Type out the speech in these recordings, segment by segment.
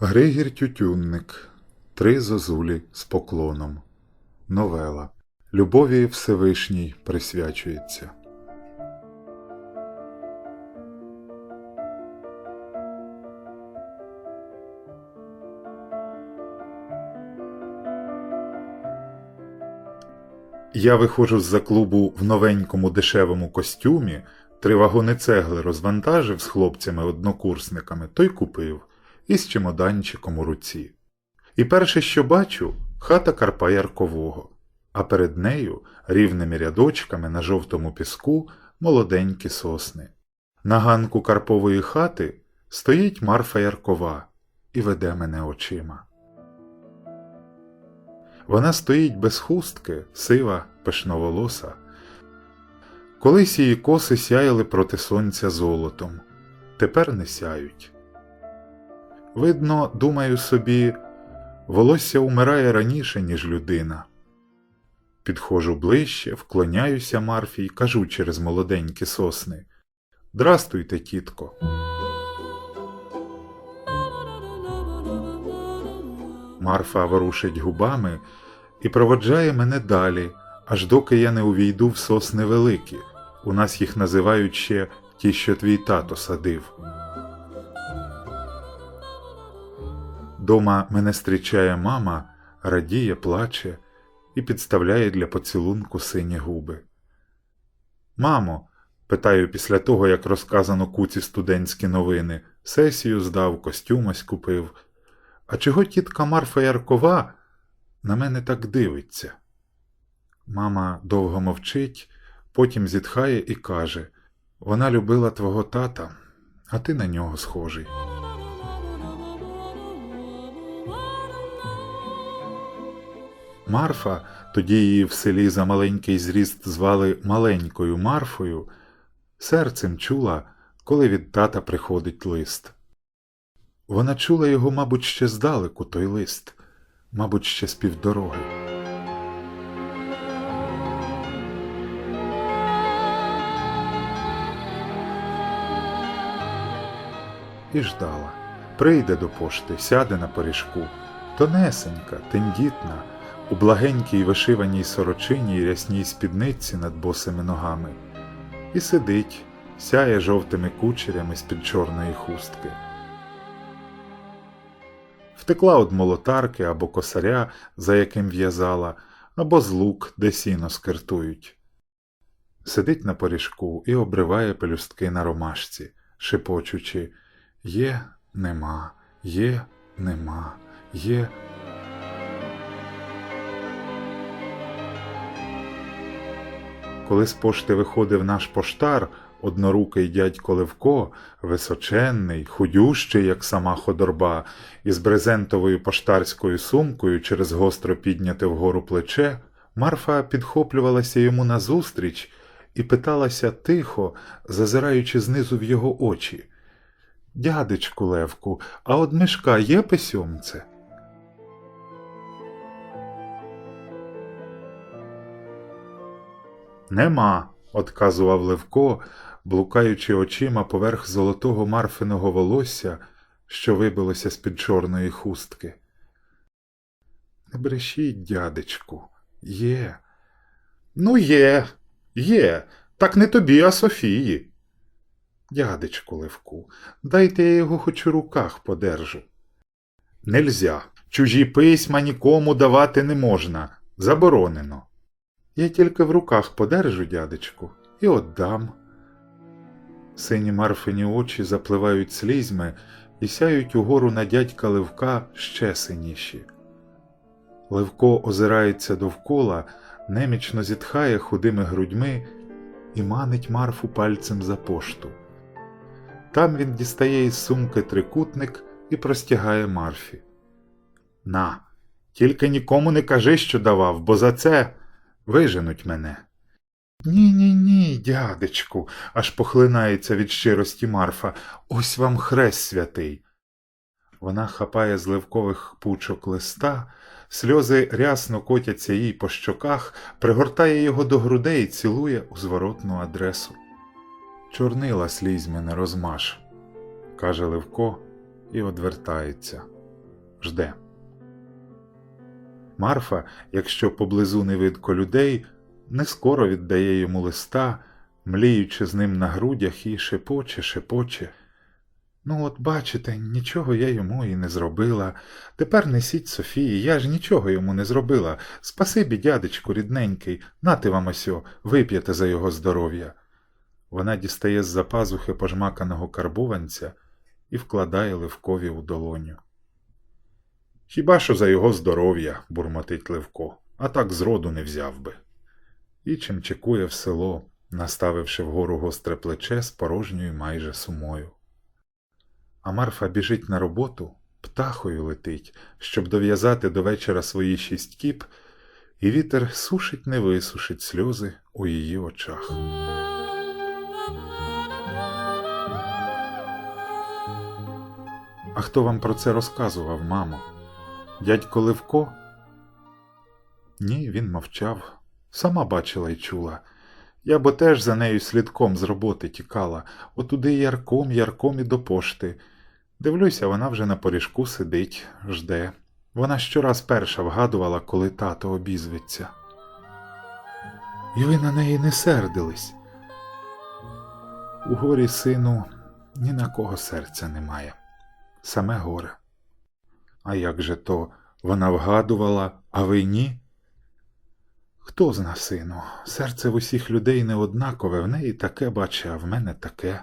Григір Тютюнник. Три зозулі з поклоном. Новела. Любові Всевишній присвячується. Я виходжу з-за клубу в новенькому дешевому костюмі, три вагони цегли розвантажив з хлопцями-однокурсниками, той купив, із чемоданчиком у руці. І перше, що бачу, хата Карпа Яркового, а перед нею рівними рядочками на жовтому піску молоденькі сосни. На ганку Карпової хати стоїть Марфа Яркова і веде мене очима. Вона стоїть без хустки, сива, пишноволоса. Колись її коси сяяли проти сонця золотом, тепер не сяють. Видно, думаю собі, волосся умирає раніше, ніж людина. Підходжу ближче, вклоняюся Марфі і кажу через молоденькі сосни Здрастуйте, тітко. Марфа ворушить губами і проводжає мене далі, аж доки я не увійду в сосни великі. У нас їх називають ще ті, що твій тато садив. Дома мене зустрічає мама, радіє, плаче і підставляє для поцілунку сині губи. Мамо, питаю після того, як розказано куці студентські новини, сесію здав, костюм ось купив. А чого тітка Марфа Яркова на мене так дивиться? Мама довго мовчить, потім зітхає і каже Вона любила твого тата, а ти на нього схожий. Марфа, тоді її в селі за маленький зріст звали маленькою Марфою, серцем чула, коли від тата приходить лист. Вона чула його, мабуть, ще здалеку той лист, мабуть, ще з півдороги. І ждала. Прийде до пошти, сяде на поріжку, тонесенька, тендітна, у благенькій вишиваній сорочині й рясній спідниці над босими ногами, і сидить, сяє жовтими кучерями з-під чорної хустки. Втекла од молотарки або косаря, за яким в'язала, або з лук, де сіно скиртують. Сидить на поріжку і обриває пелюстки на ромашці, шепочучи Є, нема, є, нема, є. Коли з пошти виходив наш поштар, однорукий дядько Левко, височенний, худющий, як сама ходорба, із брезентовою поштарською сумкою через гостро підняте вгору плече, Марфа підхоплювалася йому назустріч і питалася тихо, зазираючи знизу в його очі. Дядечку Левку, а од мишка є письомце? Нема, одказував Левко, блукаючи очима поверх золотого марфиного волосся, що вибилося з-під чорної хустки. Не брешіть, дядечку, є. Ну, є, є, так не тобі, а Софії. Дядечку Левку, дайте я його хоч у руках подержу. Нельзя. Чужі письма нікому давати не можна. Заборонено. Я тільки в руках подержу, дядечку, і отдам. Сині марфині очі запливають слізьми і сяють угору на дядька Левка ще синіші. Левко озирається довкола, немічно зітхає худими грудьми і манить Марфу пальцем за пошту. Там він дістає із сумки трикутник і простягає Марфі. На, тільки нікому не кажи, що давав, бо за це виженуть мене. Ні, ні, ні, дядечку, аж похлинається від щирості Марфа. Ось вам хрест святий. Вона хапає з ливкових пучок листа, сльози рясно котяться їй по щоках, пригортає його до грудей і цілує у зворотну адресу. Чорнила слізьми не розмаш, каже Левко і одвертається. жде. Марфа, якщо поблизу не видко людей, не скоро віддає йому листа, мліючи з ним на грудях і шепоче, шепоче. Ну, от бачите, нічого я йому і не зробила. Тепер несіть Софії, я ж нічого йому не зробила. Спасибі, дядечку, рідненький, нати вам осьо, вип'єте за його здоров'я. Вона дістає з-за пазухи пожмаканого карбованця і вкладає Левкові у долоню. Хіба що за його здоров'я, бурмотить Левко, а так зроду не взяв би. І чимчикує в село, наставивши вгору гостре плече з порожньою майже сумою. А Марфа біжить на роботу, птахою летить, щоб дов'язати до вечора свої шість кіп, і вітер сушить не висушить сльози у її очах. А хто вам про це розказував, мамо? Дядько Левко? Ні, він мовчав. Сама бачила й чула. Я бо теж за нею слідком з роботи тікала, отуди ярком, ярком і до пошти. Дивлюся, вона вже на поріжку сидить, жде. Вона щораз перша вгадувала, коли тато обізветься. І ви на неї не сердились. У горі, сину, ні на кого серця немає. Саме горе. А як же то вона вгадувала, а ви ні? Хто зна, сину, серце в усіх людей не однакове, в неї таке бачить, а в мене таке.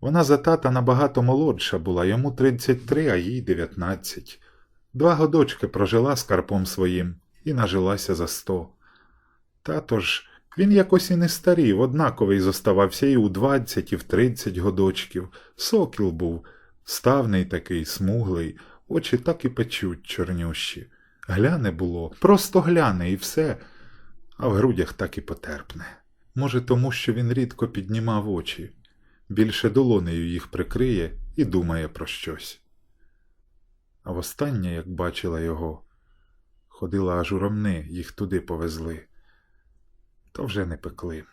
Вона за тата набагато молодша була, йому 33, а їй 19. Два годочки прожила з карпом своїм і нажилася за сто. Тато ж, він якось і не старів, однаковий зоставався і у 20, і в 30 годочків. Сокіл був, ставний такий, смуглий, очі так і печуть чорнющі. Гляне було, просто гляне і все, а в грудях так і потерпне. Може, тому що він рідко піднімав очі, більше долонею їх прикриє і думає про щось. А востаннє, як бачила його, ходила аж у ромни, їх туди повезли. То вже не пекли,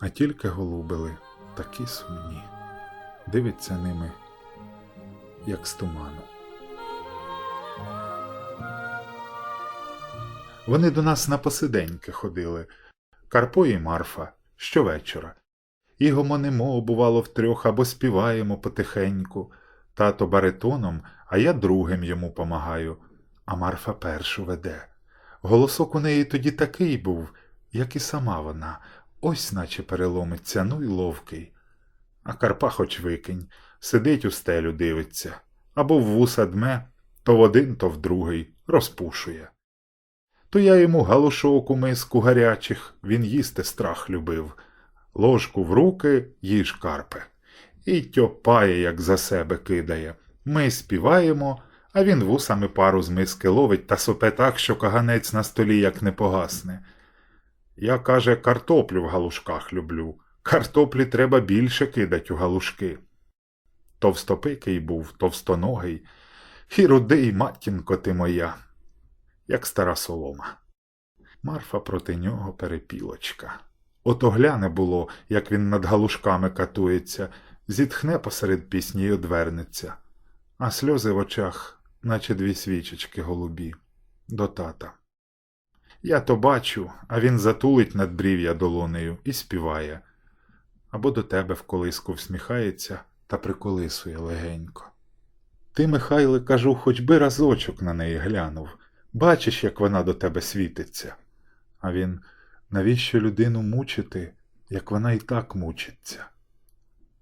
а тільки голубили, такі сумні. Дивиться ними, як з туману. Вони до нас на посиденьки ходили, Карпо і Марфа, щовечора. І гомонимо, бувало, втрьох або співаємо потихеньку. Тато баритоном, а я другим йому помагаю, а Марфа першу веде. Голосок у неї тоді такий був, як і сама вона, ось наче переломиться, ну й ловкий. А Карпа хоч викинь, сидить у стелю дивиться, або в вуса дме, то в один, то в другий, розпушує. То я йому галушок у миску гарячих, він їсти страх любив. Ложку в руки їж карпе. І тьопає, як за себе кидає. Ми співаємо, а він вусами пару з миски ловить та сопе так, що каганець на столі як не погасне. Я, каже, картоплю в галушках люблю. Картоплі треба більше кидать у галушки. Товстопикий був, товстоногий, і рудий, матінко ти моя, як стара солома. Марфа проти нього перепілочка. Ото гляне було, як він над галушками катується, зітхне посеред пісні й одвернеться, а сльози в очах, наче дві свічечки голубі, до тата. Я то бачу, а він затулить над брів'я долонею і співає, або до тебе в колиску всміхається та приколисує легенько. Ти, Михайле, кажу, хоч би разочок на неї глянув, бачиш, як вона до тебе світиться. А він навіщо людину мучити, як вона і так мучиться?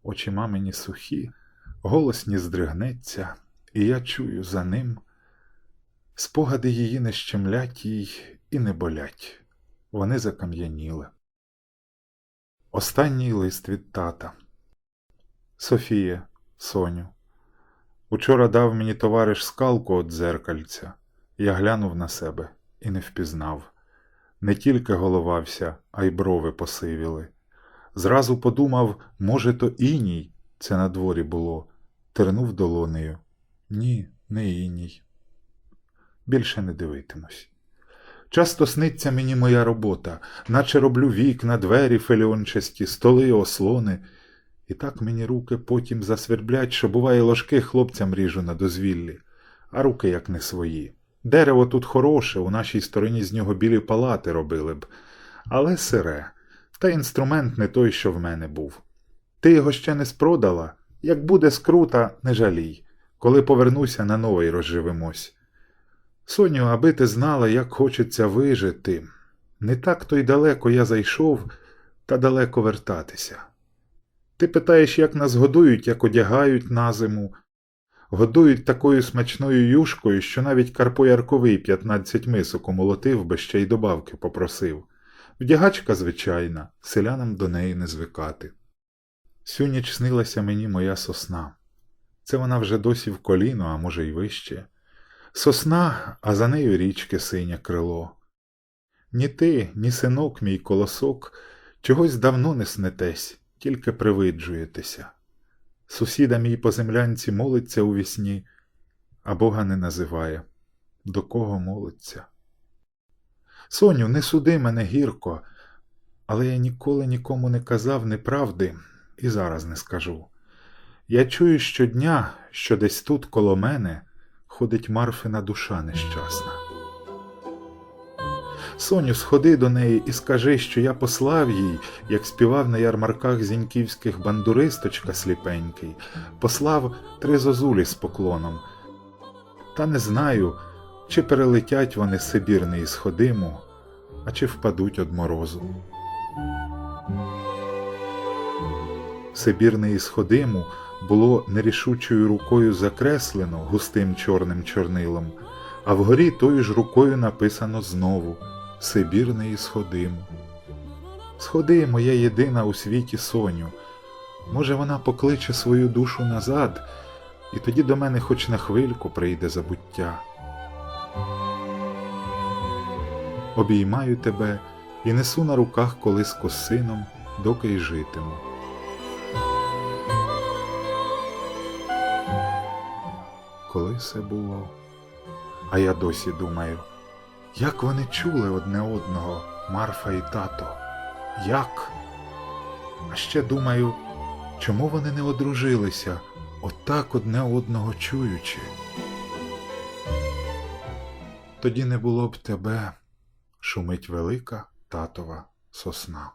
Очі мамині сухі, голосні здригнеться, і я чую за ним. Спогади її не щемлять їй і не болять, вони закам'яніли. Останній лист від тата. Софія, Соню. Учора дав мені товариш скалку от дзеркальця. Я глянув на себе і не впізнав. Не тільки голова вся, а й брови посивіли. Зразу подумав, може, то іній, це на дворі було, тернув долонею. Ні, не іній. Більше не дивитимусь. Часто сниться мені моя робота, наче роблю вікна, двері фельончасті, столи, ослони. І так мені руки потім засверблять, що буває ложки хлопцям ріжу на дозвіллі, а руки як не свої. Дерево тут хороше, у нашій стороні з нього білі палати робили б, але сире, та інструмент не той, що в мене був. Ти його ще не спродала, як буде скрута, не жалій. Коли повернуся, на новий розживемось. Соню, аби ти знала, як хочеться вижити. Не так то й далеко я зайшов, та далеко вертатися. Ти питаєш, як нас годують, як одягають на зиму. Годують такою смачною юшкою, що навіть Карпо Ярковий 15 мисок умолотив би ще й добавки попросив. Вдягачка звичайна, селянам до неї не звикати. Всю ніч снилася мені моя сосна. Це вона вже досі в коліно, а може й вище. Сосна, а за нею річки синє крило. Ні ти, ні синок мій колосок, чогось давно не снетесь, тільки привиджуєтеся. Сусіда мій по землянці молиться у вісні, а Бога не називає. До кого молиться? Соню, не суди мене гірко, але я ніколи нікому не казав неправди і зараз не скажу. Я чую щодня, що десь тут коло мене ходить Марфина душа нещасна. Соню, сходи до неї і скажи, що я послав їй, як співав на ярмарках зіньківських бандуристочка сліпенький, послав три зозулі з поклоном. Та не знаю, чи перелетять вони Сибірний сходиму, а чи впадуть од морозу. Сибірне ісходиму було нерішучою рукою закреслено густим чорним чорнилом, а вгорі тою ж рукою написано знову Сибірне ісходиму. Сходи, моя єдина у світі Соню. Може, вона покличе свою душу назад, і тоді до мене хоч на хвильку прийде забуття. Обіймаю тебе і несу на руках колиску з сином, доки й житиму. Коли це було? А я досі думаю, як вони чули одне одного, Марфа і тато? Як? А ще думаю, чому вони не одружилися, отак одне одного чуючи? Тоді не було б тебе, шумить велика татова сосна.